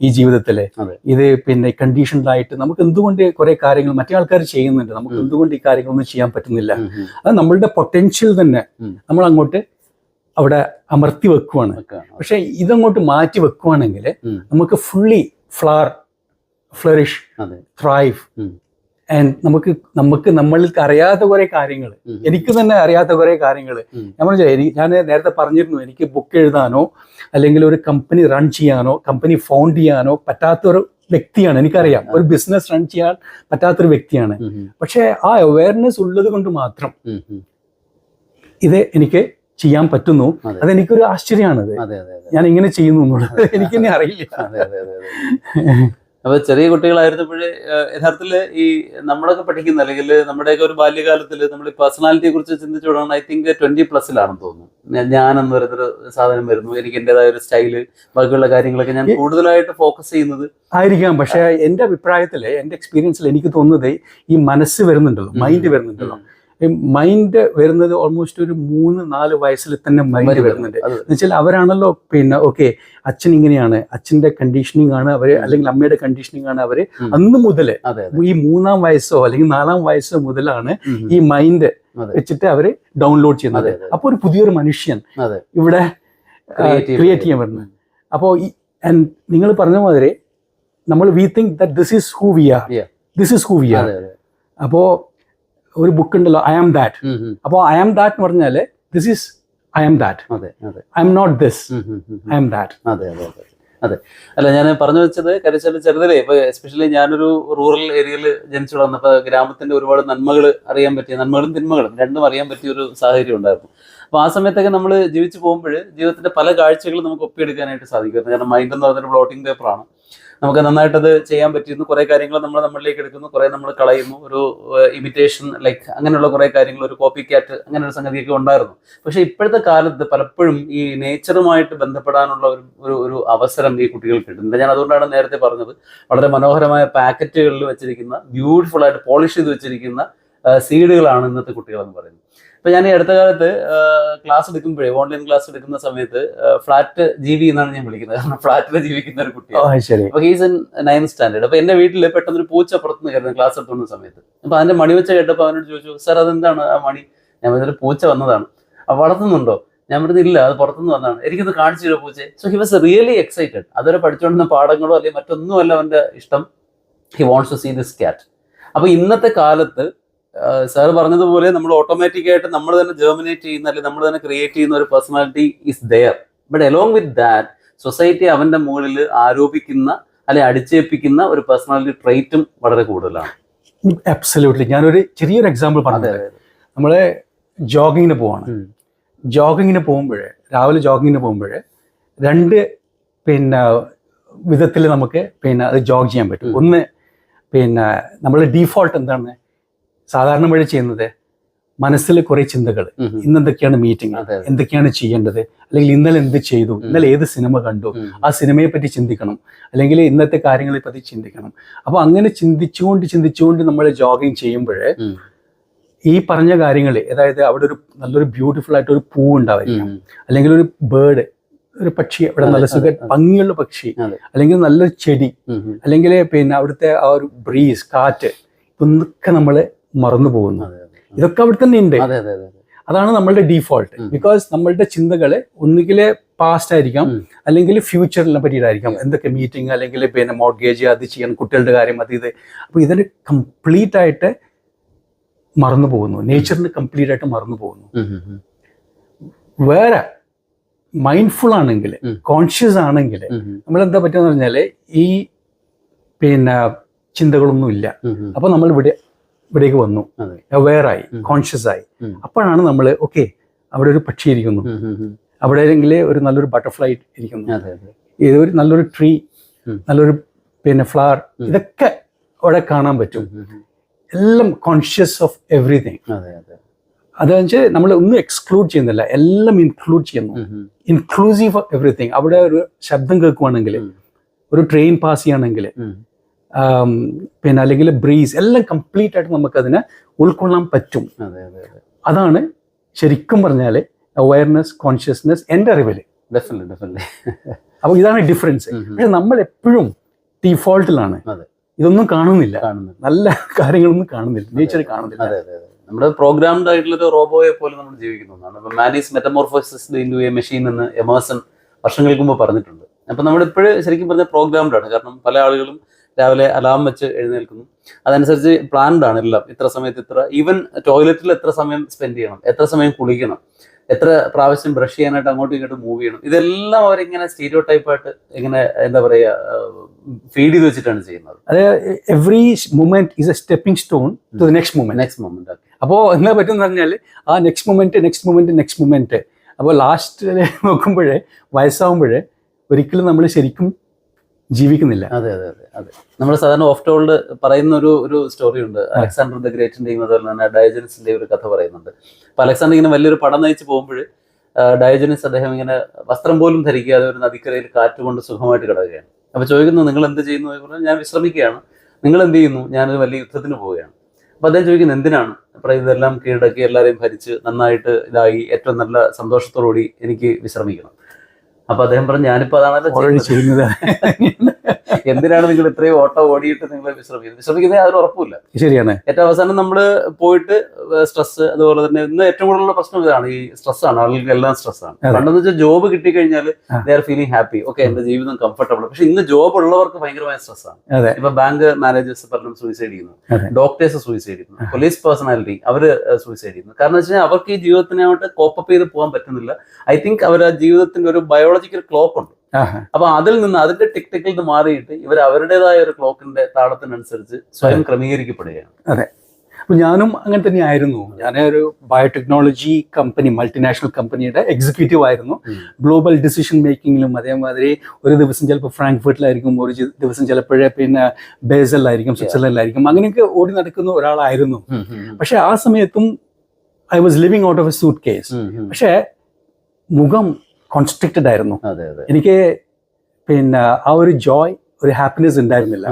ഈ ജീവിതത്തിൽ ഇത് പിന്നെ കണ്ടീഷൻഡായിട്ട് നമുക്ക് എന്തുകൊണ്ട് കുറെ കാര്യങ്ങൾ മറ്റേ ആൾക്കാർ ചെയ്യുന്നുണ്ട്? നമുക്ക്. എന്തുകൊണ്ട് ഈ കാര്യങ്ങളൊന്നും ചെയ്യാൻ പറ്റുന്നില്ല. അത് നമ്മളുടെ പൊട്ടൻഷ്യൽ തന്നെ നമ്മൾ അങ്ങോട്ട് അവിടെ അമർത്തി വെക്കുവാണ്. പക്ഷെ ഇതങ്ങോട്ട് മാറ്റി വെക്കുവാണെങ്കിൽ നമുക്ക് fully flower flourish thrive and നമുക്ക് നമുക്ക് നമ്മളിൽ അറിയാത്ത കുറെ കാര്യങ്ങൾ എനിക്ക് തന്നെ അറിയാത്ത കുറെ കാര്യങ്ങൾ നമ്മൾ ഞാൻ പറഞ്ഞ ഞാൻ നേരത്തെ പറഞ്ഞിരുന്നു എനിക്ക് ബുക്ക് എഴുതാനോ അല്ലെങ്കിൽ ഒരു കമ്പനി റൺ ചെയ്യാനോ കമ്പനി ഫൗണ്ട് ചെയ്യാനോ പറ്റാത്തൊരു വ്യക്തിയാണ് എനിക്കറിയാം. ഒരു ബിസിനസ് റൺ ചെയ്യാൻ പറ്റാത്തൊരു വ്യക്തിയാണ്. പക്ഷേ ആ അവയർനെസ് ഉള്ളത് കൊണ്ട് മാത്രം. ഇത് എനിക്ക് ചെയ്യാൻ പറ്റുന്നു. അതെ. അതെനിക്കൊരു ആശ്ചര്യമാണത്. അതെ ഞാൻ ഇങ്ങനെ ചെയ്യുന്നു എന്നുള്ളത് എനിക്ക് തന്നെ അറിയില്ല. [laughs] അതെ അതെ അതെ അതെ അപ്പൊ ചെറിയ കുട്ടികളായിരുന്നപ്പോഴേ യഥാർത്ഥത്തിൽ യഥാർത്ഥത്തിൽ ഈ നമ്മളൊക്കെ പഠിക്കുന്ന അല്ലെങ്കിൽ നമ്മുടെയൊക്കെ ഒരു ബാല്യകാലത്തിൽ നമ്മൾ ഈ പേഴ്സണാലിറ്റിയെ കുറിച്ച് ചിന്തിച്ചു തുടങ്ങണം ഐ തിങ്ക് ട്വന്റി പ്ലസ്സിലാണെന്ന് തോന്നുന്നു. ഞാൻ- ഞാൻ എന്ന് പറയുന്നൊരു സാധനം വരുന്നു. എനിക്ക് എന്റേതായ ഒരു സ്റ്റൈൽ ബാക്കിയുള്ള കാര്യങ്ങളൊക്കെ ഞാൻ കൂടുതലായിട്ട് ഫോക്കസ് ചെയ്യുന്നത് ആയിരിക്കാം. പക്ഷേ എന്റെ അഭിപ്രായത്തിൽ എന്റെ എക്സ്പീരിയൻസിൽ എനിക്ക് തോന്നുന്നത് ഈ മനസ്സ് വരുന്നുണ്ടല്ലോ മൈൻഡ് വരുന്നുണ്ടല്ലോ. ഈ മൈൻഡ് വരുന്നത് ഓൾമോസ്റ്റ് ഒരു മൂന്ന് നാല് വയസ്സിൽ തന്നെ മൈൻഡ് വരുന്നുണ്ട്. എന്നുവെച്ചാൽ അവരാണല്ലോ പിന്നെ ഓക്കെ അച്ഛൻ ഇങ്ങനെയാണ്. അച്ഛന്റെ കണ്ടീഷനിങ് ആണ് അവർ അല്ലെങ്കിൽ അമ്മയുടെ കണ്ടീഷനിങ് ആണ് അവർ അന്ന് മുതൽ ഈ മൂന്നാം വയസ്സോ അല്ലെങ്കിൽ നാലാം വയസ്സോ മുതലാണ്. ഈ മൈൻഡ് വെച്ചിട്ട് അവർ ഡൗൺലോഡ് ചെയ്യുന്നത്. അതെ, അതെ. അപ്പൊ ഒരു പുതിയൊരു മനുഷ്യൻ ഇവിടെ ക്രിയേറ്റ് ചെയ്യാൻ വരുന്നത്. അപ്പോൾ നിങ്ങൾ പറഞ്ഞ മാതിരി നമ്മൾ we think that this is who we are this is who we are അപ്പോൾ ഒരു ബുക്ക് ഉണ്ടല്ലോ ഐ ആം ദാറ്റ്. അപ്പോൾ ഐ ആം ദാറ്റ് എന്ന് പറഞ്ഞാൽ this is I am that അതെ അതെ. I am not this. I am that അതെ അതെ അതെ അതെ. അല്ല ഞാൻ പറഞ്ഞു വെച്ചത് കരച്ചാൽ ചെറുതിലേ ഇപ്പൊ എസ്പെഷ്യലി ഞാനൊരു റൂറൽ ഏരിയയിൽ ജനിച്ചു വളർന്നപ്പോൾ ഗ്രാമത്തിന്റെ ഒരുപാട് നന്മകൾ അറിയാൻ പറ്റിയ നന്മകളും തിന്മകളും രണ്ടും അറിയാൻ പറ്റിയ ഒരു സാഹചര്യം ഉണ്ടായിരുന്നു. അപ്പൊ ആ സമയത്തൊക്കെ നമ്മൾ ജീവിച്ചു പോകുമ്പോൾ ജീവിതത്തിന്റെ പല കാഴ്ചകളും നമുക്ക് ഒപ്പിയെടുക്കാനായിട്ട് സാധിക്കും കാരണം മൈൻഡ് എന്ന് പറഞ്ഞൊരു ബ്ലോട്ടിംഗ് പേപ്പറാണ് നമുക്ക് നന്നായിട്ടത് ചെയ്യാൻ പറ്റിയിരുന്നു. കുറെ കാര്യങ്ങൾ നമ്മൾ നമ്മളിലേക്ക് എടുക്കുന്നു. കുറെ നമ്മൾ കളയുന്നു. ഒരു ഇമിറ്റേഷൻ ലൈക്ക് അങ്ങനെയുള്ള കുറെ കാര്യങ്ങൾ ഒരു കോപ്പി ക്യാറ്റ് അങ്ങനെ ഒരു സംഗതിയൊക്കെ ഉണ്ടായിരുന്നു. പക്ഷെ ഇപ്പോഴത്തെ കാലത്ത് പലപ്പോഴും ഈ നേച്ചറുമായിട്ട് ബന്ധപ്പെടാനുള്ള ഒരു ഒരു അവസരം ഈ കുട്ടികൾക്ക് കിട്ടുന്നുണ്ട് ഞാൻ അതുകൊണ്ടാണ് നേരത്തെ പറഞ്ഞത്. വളരെ മനോഹരമായ പാക്കറ്റുകളിൽ വെച്ചിരിക്കുന്ന ബ്യൂട്ടിഫുൾ ആയിട്ട് പോളിഷ് ചെയ്ത് വെച്ചിരിക്കുന്ന സീഡുകളാണ് ഇന്നത്തെ കുട്ടികളെന്ന് പറയുന്നത്. ഇപ്പൊ ഞാൻ ഈ അടുത്ത കാലത്ത് ക്ലാസ് എടുക്കുമ്പോഴേ ഓൺലൈൻ ക്ലാസ് എടുക്കുന്ന സമയത്ത് ഫ്ലാറ്റ് ജീവി എന്നാണ് ഞാൻ വിളിക്കുന്നത്. കാരണം ഫ്ലാറ്റിൽ ജീവിക്കുന്ന ഒരു കുട്ടിയാണ്. അപ്പൊ ഹീസ് ഇൻ നയൻത് സ്റ്റാൻഡേർഡ് അപ്പൊ എന്റെ വീട്ടിൽ പെട്ടെന്ന് ഒരു പൂച്ച പുറത്തുനിന്ന് കയറുന്നത് ക്ലാസ് എടുത്തുന്ന സമയത്ത്. അപ്പൊ അതിന്റെ മണി വെച്ച കേട്ടപ്പോ അവനോട് ചോദിച്ചു സാർ അതെന്താണ് ആ മണി? ഞാൻ പറഞ്ഞൊരു പൂച്ച വന്നതാണ്. അപ്പൊ വളർത്തുന്നുണ്ടോ? ഞാൻ പറഞ്ഞത് ഇല്ല അത് പുറത്തുനിന്ന് വന്നതാണ്. എനിക്കത് കാണിച്ചു തരുമോ പൂച്ചെ? So he was really excited അതുവരെ പഠിച്ചുകൊണ്ടിരുന്ന പാഠങ്ങളോ അല്ലെങ്കിൽ മറ്റൊന്നുമല്ല അവന്റെ ഇഷ്ടം. He wants to see this cat അപ്പൊ ഇന്നത്തെ കാലത്ത് സാർ പറഞ്ഞതുപോലെ നമ്മൾ ഓട്ടോമാറ്റിക് ആയിട്ട് നമ്മൾ തന്നെ ജെർമിനേറ്റ് ചെയ്യുന്ന അല്ലെങ്കിൽ നമ്മൾ തന്നെ ക്രിയേറ്റ് ചെയ്യുന്ന ഒരു personality is there but along with that society അവന്റെ മുകളിൽ ആരോപിക്കുന്ന അല്ലെ അടിച്ചേൽപ്പിക്കുന്ന ഒരു പേഴ്സണാലിറ്റി ട്രേറ്റും വളരെ കൂടുതലാണ്. അബ്സല്യൂട്ട്ലി ഞാനൊരു ചെറിയൊരു എക്സാമ്പിൾ പറഞ്ഞത് നമ്മൾ നമ്മൾ ജോഗിങ്ങിന് പോവാണ്. ജോഗിങ്ങിന് പോകുമ്പോൾ രാവിലെ ജോഗിങ്ങിന് പോകുമ്പോൾ രണ്ട് പിന്നെ വിധത്തിൽ നമുക്ക് പിന്നെ അത് ജോഗ് ചെയ്യാൻ പറ്റും. ഒന്ന് പിന്നെ നമ്മൾ ഡീഫോൾട്ട് എന്താണ്? സാധാരണ വഴി ചെയ്യുന്നത് മനസ്സിൽ കുറെ ചിന്തകൾ. ഇന്ന് എന്തൊക്കെയാണ് മീറ്റിംഗ് എന്തൊക്കെയാണ് ചെയ്യേണ്ടത്? അല്ലെങ്കിൽ ഇന്നലെ എന്ത് ചെയ്തു? ഇന്നലെ ഏത് സിനിമ കണ്ടു? ആ സിനിമയെ പറ്റി ചിന്തിക്കണം. അല്ലെങ്കിൽ ഇന്നത്തെ കാര്യങ്ങളെ പറ്റി ചിന്തിക്കണം. അപ്പൊ അങ്ങനെ ചിന്തിച്ചുകൊണ്ട് ചിന്തിച്ചുകൊണ്ട് നമ്മൾ ജോഗിങ് ചെയ്യുമ്പോൾ ഈ പറഞ്ഞ കാര്യങ്ങൾ അതായത് അവിടെ ഒരു നല്ലൊരു ബ്യൂട്ടിഫുൾ ആയിട്ട് ഒരു പൂ ഉണ്ടാവുക അല്ലെങ്കിൽ ഒരു ബേർഡ് ഒരു പക്ഷി അവിടെ നല്ല സുഖ. ഭംഗിയുള്ള പക്ഷി അല്ലെങ്കിൽ നല്ലൊരു ചെടി. അല്ലെങ്കിൽ പിന്നെ അവിടുത്തെ ആ ഒരു ബ്രീസ് കാറ്റ് ഇതൊക്കെ നമ്മൾ മറന്നു പോകുന്നു. ഇതൊക്കെ അവിടെ തന്നെ ഉണ്ട്. അതെ അതെ അതെ അതാണ് നമ്മളുടെ ഡീഫോൾട്ട് ബിക്കോസ് നമ്മളുടെ ചിന്തകൾ ഒന്നുകിൽ പാസ്റ്റ് ആയിരിക്കാം അല്ലെങ്കിൽ ഫ്യൂച്ചറിനെ പറ്റിയിട്ടായിരിക്കാം. എന്തൊക്കെ മീറ്റിംഗ് അല്ലെങ്കിൽ പിന്നെ മോർഗേജ് അത് ചെയ്യണം കുട്ടികളുടെ കാര്യം അത് ഇത്. അപ്പോൾ ഇതിന് കംപ്ലീറ്റ് ആയിട്ട് മറന്നു പോകുന്നു നേച്ചറിന് കംപ്ലീറ്റ് ആയിട്ട് മറന്നു പോകുന്നു. വേറെ മൈൻഡ്ഫുൾ ആണെങ്കിൽ. കോൺഷ്യസ് ആണെങ്കിൽ. നമ്മൾ എന്താ പറ്റുക പറഞ്ഞാൽ ഈ പിന്നെ ചിന്തകളൊന്നും ഇല്ല. അപ്പോൾ നമ്മൾ ഇവിടെ ഇവിടേക്ക് വന്നു. അവെയറായി കോൺഷ്യസ് ആയി അപ്പോഴാണ് നമ്മൾ ഓക്കെ അവിടെ ഒരു പക്ഷി ഇരിക്കുന്നു. അവിടെ അല്ലെങ്കിൽ ഒരു നല്ലൊരു ബട്ടർഫ്ലൈ ഇരിക്കുന്നു. ഇത് ഒരു നല്ലൊരു ട്രീ നല്ലൊരു പിന്നെ ഫ്ലവർ ഇതൊക്കെ അവിടെ കാണാൻ പറ്റും. എല്ലാം കോൺഷ്യസ് ഓഫ് എവറിഥിങ് അതെ അതെ. അതെന്ന് വെച്ചാൽ നമ്മൾ ഒന്നും എക്സ്ക്ലൂഡ് ചെയ്യുന്നില്ല. എല്ലാം ഇൻക്ലൂഡ് ചെയ്യുന്നു. ഇൻക്ലൂസീവ് ഓഫ് എവറിഥിങ് അവിടെ ഒരു ശബ്ദം കേൾക്കുവാണെങ്കിൽ ഒരു ട്രെയിൻ പാസ് ചെയ്യുകയാണെങ്കിൽ. പിന്നെ അല്ലെങ്കിൽ ബ്രീസ് എല്ലാം കംപ്ലീറ്റ് ആയിട്ട് നമുക്കതിനെ ഉൾക്കൊള്ളാൻ പറ്റും. അതെ അതെ അതെ. അതാണ് ശരിക്കും പറഞ്ഞാൽ അവയർനെസ് കോൺഷ്യസ്നെസ് എന്റെ അറിവിൽ ഡെഫിനറ്റ്ലി ഡെഫിനറ്റ്ലി അപ്പോൾ ഇതാണ് ഡിഫറൻസ്. പക്ഷെ നമ്മൾ എപ്പോഴും ഡിഫോൾട്ടിലാണ്. ഇതൊന്നും കാണുന്നില്ല. നല്ല കാര്യങ്ങളൊന്നും കാണുന്നില്ല. നേച്ചർ കാണുന്നില്ല. നമ്മുടെ പ്രോഗ്രാംഡ് ആയിട്ടുള്ള ഒരു റോബോയെ പോലെ നമ്മൾ ജീവിക്കുന്നതാണ് അപ്പൊ man is metamorphosis in a machine എന്ന് എമേഴ്സൺ വർഷങ്ങൾക്ക് മുമ്പ് പറഞ്ഞിട്ടുണ്ട്. അപ്പൊ നമ്മൾ ഇപ്പോഴും ശരിക്കും പറഞ്ഞാൽ പ്രോഗ്രാംഡ് ആണ്. കാരണം പല ആളുകളും രാവിലെ അലാം വെച്ച് എഴുന്നേൽക്കുന്നു. അതനുസരിച്ച് പ്ലാൻഡ് ആണ് എല്ലാം. ഇത്ര സമയത്ത് ഇത്ര ഈവൻ ടോയ്ലറ്റിൽ എത്ര സമയം സ്പെൻഡ് ചെയ്യണം? എത്ര സമയം കുളിക്കണം? എത്ര പ്രാവശ്യം ബ്രഷ് ചെയ്യാനായിട്ട് അങ്ങോട്ടും ഇങ്ങോട്ടും മൂവ് ചെയ്യണം? ഇതെല്ലാം അവരിങ്ങനെ സ്റ്റീരിയോ ടൈപ്പായിട്ട് ഇങ്ങനെ എന്താ പറയുക ഫീഡ് ചെയ്ത് വെച്ചിട്ടാണ് ചെയ്യുന്നത്. അത് every moment is a stepping stone to the next moment next moment അപ്പോ എന്താ പറ്റുമെന്ന് പറഞ്ഞാൽ ആ next moment next moment next moment അപ്പോൾ ലാസ്റ്റ് [laughs] നോക്കുമ്പോഴേ വയസ്സാവുമ്പോഴേ ഒരിക്കലും നമ്മൾ ശരിക്കും ജീവിക്കുന്നില്ല. അതെ അതെ അതെ അതെ. നമ്മൾ സാധാരണ ഓഫ് ടോൾഡ് പറയുന്ന ഒരു ഒരു സ്റ്റോറി ഉണ്ട്. അലക്സാണ്ടർ ദ ഗ്രേറ്റിന്റെയും അതുപോലെ തന്നെ ഡയജനസിന്റെയും ഒരു കഥ പറയുന്നുണ്ട്. അപ്പൊ അലക്സാണ്ടർ ഇങ്ങനെ വലിയൊരു പടം നയിച്ച് പോകുമ്പോൾ ഡയജനസ് അദ്ദേഹം ഇങ്ങനെ വസ്ത്രം പോലും ധരിക്കാതെ ഒരു നദിക്കരയിൽ കാറ്റ് കൊണ്ട് സുഖമായിട്ട് കിടക്കുകയാണ്. അപ്പൊ ചോദിക്കുന്നു നിങ്ങൾ എന്ത് ചെയ്യുന്നു? എന്ന് പറഞ്ഞാൽ ഞാൻ വിശ്രമിക്കുകയാണ്. നിങ്ങൾ എന്ത് ചെയ്യുന്നു? ഞാനൊരു വലിയ യുദ്ധത്തിന് പോവുകയാണ്. അപ്പൊ അദ്ദേഹം ചോദിക്കുന്നത് എന്തിനാണ്? അപ്പൊ ഇതെല്ലാം കീഴടക്കി എല്ലാവരെയും ഭരിച്ച് നന്നായിട്ട് ഇതായി. ഏറ്റവും നല്ല സന്തോഷത്തോടുകൂടി എനിക്ക് വിശ്രമിക്കണം. അപ്പൊ അദ്ദേഹം പറഞ്ഞു ഞാനിപ്പോ അതാണല്ലോ ചെയ്യുന്നത്." [laughs] എന്തിനാണ് നിങ്ങൾ ഇത്രയും ഓട്ടോ ഓടിയിട്ട് നിങ്ങൾ വിശ്രമിക്കുന്നത്? വിശ്രമിക്കുന്നത് അതിന് ഉറപ്പില്ല ശരിയാണ്. ഏറ്റവും അവസാനം നമ്മൾ പോയിട്ട് സ്ട്രെസ് അതുപോലെ തന്നെ ഇന്ന് ഏറ്റവും കൂടുതലുള്ള പ്രശ്നം ഇതാണ്. ഈ സ്ട്രെസ് ആണ്. ആളുകൾക്ക് എല്ലാം സ്ട്രെസ് ആണ്. പണ്ടെന്ന് വെച്ചാൽ ജോബ് കിട്ടിക്കഴിഞ്ഞാൽ കഴിഞ്ഞാൽ they are feeling happy okay എന്റെ ജീവിതം കംഫർട്ടബിൾ പക്ഷെ ഇന്ന് ജോബ് ഉള്ളവർക്ക് ഭയങ്കരമായ സ്ട്രെസ് ആണ്. ഇപ്പൊ ബാങ്ക് മാനേജേഴ്സ് പലരും സൂയിസൈഡ് ചെയ്യുന്നു. ഡോക്ടേഴ്സ് സൂയിസൈഡ് ചെയ്യുന്നു. പോലീസ് പേഴ്സണാലിറ്റി അവർ സൂയിസൈഡ് ചെയ്യുന്നു. കാരണം വെച്ച് കഴിഞ്ഞാൽ അവർക്ക് ഈ ജീവിതത്തിനായിട്ട് കോപ്പപ്പ് ചെയ്ത് പോകാൻ പറ്റുന്നില്ല. ഐ തിങ്ക് അവർ ആ ജീവിതത്തിന്റെ ഒരു ബയോളജിക്കൽ ക്ലോക്ക് ഉണ്ട്. അപ്പൊ അതിൽ നിന്ന് അതിന്റെ ടെക്നിക്കിൽ നിന്ന് മാറിയിട്ട് ഇവർ അവരുടേതായ ഒരു ക്ലോക്കിന്റെ താളത്തിനനുസരിച്ച് സ്വയം ക്രമീകരിക്കപ്പെടുകയാണ്. അതെ. അപ്പൊ ഞാനും അങ്ങനെ തന്നെയായിരുന്നു ഞാൻ ഒരു ബയോടെക്നോളജി കമ്പനി മൾട്ടിനാഷണൽ കമ്പനിയുടെ എക്സിക്യൂട്ടീവ് ആയിരുന്നു. ഗ്ലോബൽ ഡിസിഷൻ മേക്കിങ്ങിലും അതേമാതിരി ഒരു ദിവസം ചിലപ്പോൾ ഫ്രാങ്ക്ഫർട്ടിലായിരിക്കും ഒരു ദിവസം ചിലപ്പോഴേ പിന്നെ ബേസലിലായിരിക്കും സ്വിറ്റ്സർലൻഡിലായിരിക്കും. അങ്ങനെയൊക്കെ ഓടി നടക്കുന്ന ഒരാളായിരുന്നു. പക്ഷെ ആ സമയത്തും I was living out of a suitcase പക്ഷേ മുഖം കോൺസ്ട്രിക്റ്റഡ് ആയിരുന്നു എനിക്ക് പിന്നെ ആ ഒരു ജോയ് ഒരു ഹാപ്പിനെസ് ഉണ്ടായിരുന്നില്ല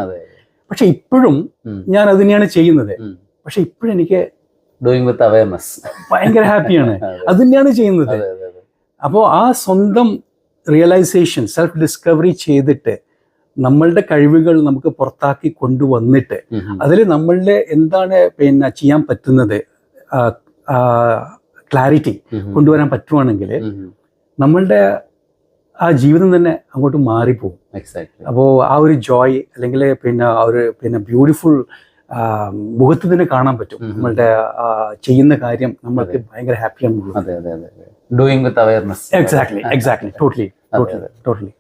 പക്ഷെ ഇപ്പോഴും. ഞാൻ അത് തന്നെയാണ് ചെയ്യുന്നത്. പക്ഷെ ഇപ്പോഴും എനിക്ക് ഡൂയിങ് വിത്ത് അവയർനെസ് ഭയങ്കര ഹാപ്പിയാണ് [laughs] അതെ തന്നെയാണ് ചെയ്യുന്നത് അപ്പോൾ ആ സ്വന്തം റിയലൈസേഷൻ സെൽഫ് ഡിസ്കവറി ചെയ്തിട്ട് നമ്മളുടെ കഴിവുകൾ നമുക്ക് പുറത്താക്കി കൊണ്ടുവന്നിട്ട്. അതിൽ നമ്മളുടെ എന്താണ് പിന്നെ ചെയ്യാൻ പറ്റുന്നത് ക്ലാരിറ്റി. കൊണ്ടുവരാൻ പറ്റുവാണെങ്കിൽ. നമ്മളുടെ ആ ജീവിതം തന്നെ അങ്ങോട്ട് മാറിപ്പോകും എക്സാക്ട് അപ്പോൾ ആ ഒരു ജോയ് അല്ലെങ്കിൽ പിന്നെ ആ ഒരു പിന്നെ ബ്യൂട്ടിഫുൾ മുഖത്ത് തന്നെ കാണാൻ പറ്റും. നമ്മളുടെ ചെയ്യുന്ന കാര്യം നമ്മൾക്ക് ഭയങ്കര ഹാപ്പിയാണ് doing with awareness exactly exactly totally totally totally